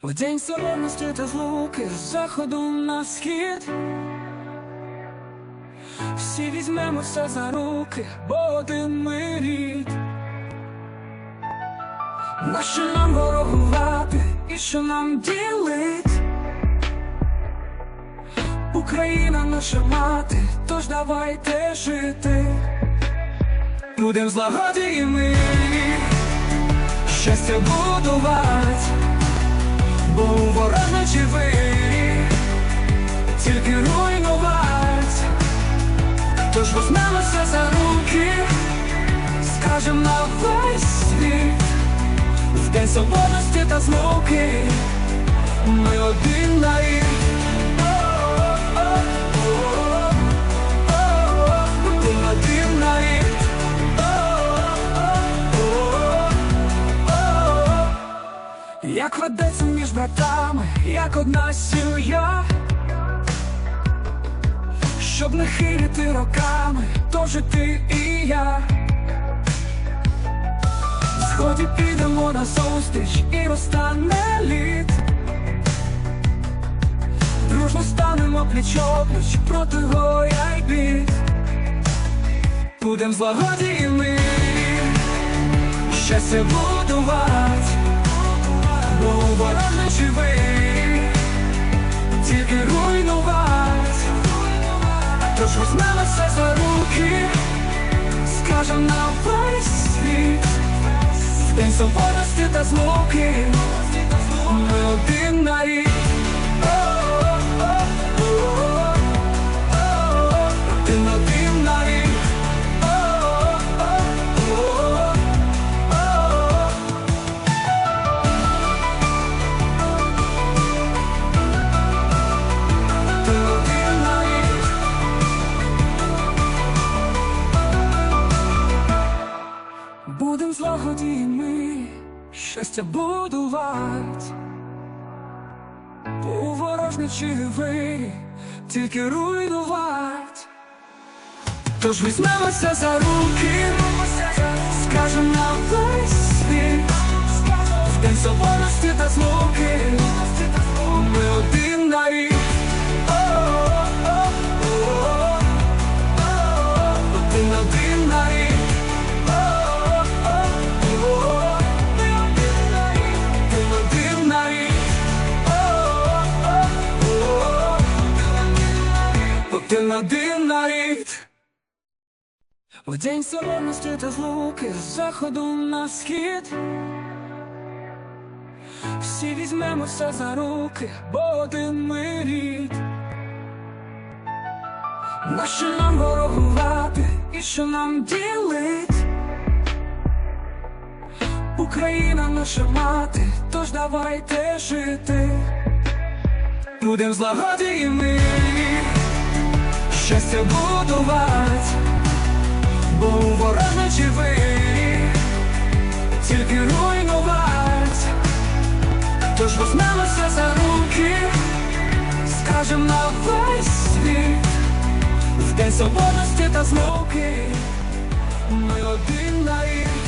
В день солоності та злуки з заходу на схід. Всі візьмемося за руки, бо один ми рід. На що нам ворогувати і що нам ділить? Україна наша мати, тож давайте жити. Будем злагоді і мирі, щастя будувати, бо у ворога живий, тільки руйнувати. Тож візьмемося за руки, скажем на весь в день свободності та злуки, ми один один нарід. Як ведеться братами, як одна сім'я, щоб не хилити роками, то жити і я. Сході підемо на зустріч і розтане лід. Дружно станемо пліч-опліч проти горя й бід. Будем злагоді щастя будувати, ворог ви, тільки руйнувати. Тож візьмемося за руки, скажем на весь світ, в день свободності та злуки, щастя будувати. У ворожничі ви тільки руйнувати. Тож візьмемося за руки, скажем на Один один нарід. В день солоності та злуки з заходу на схід. Всі візьмемося за руки, бо один ми рід. На що нам ворогувати і що нам ділить? Україна наша мати, тож давайте жити. Будем в злагоді і мирі, щастя будувати, бо у ворог не живий, тільки руйнувати. Тож візьмемося за руки, скажем на весь світ, в день свободності та злуки, ми один нарід.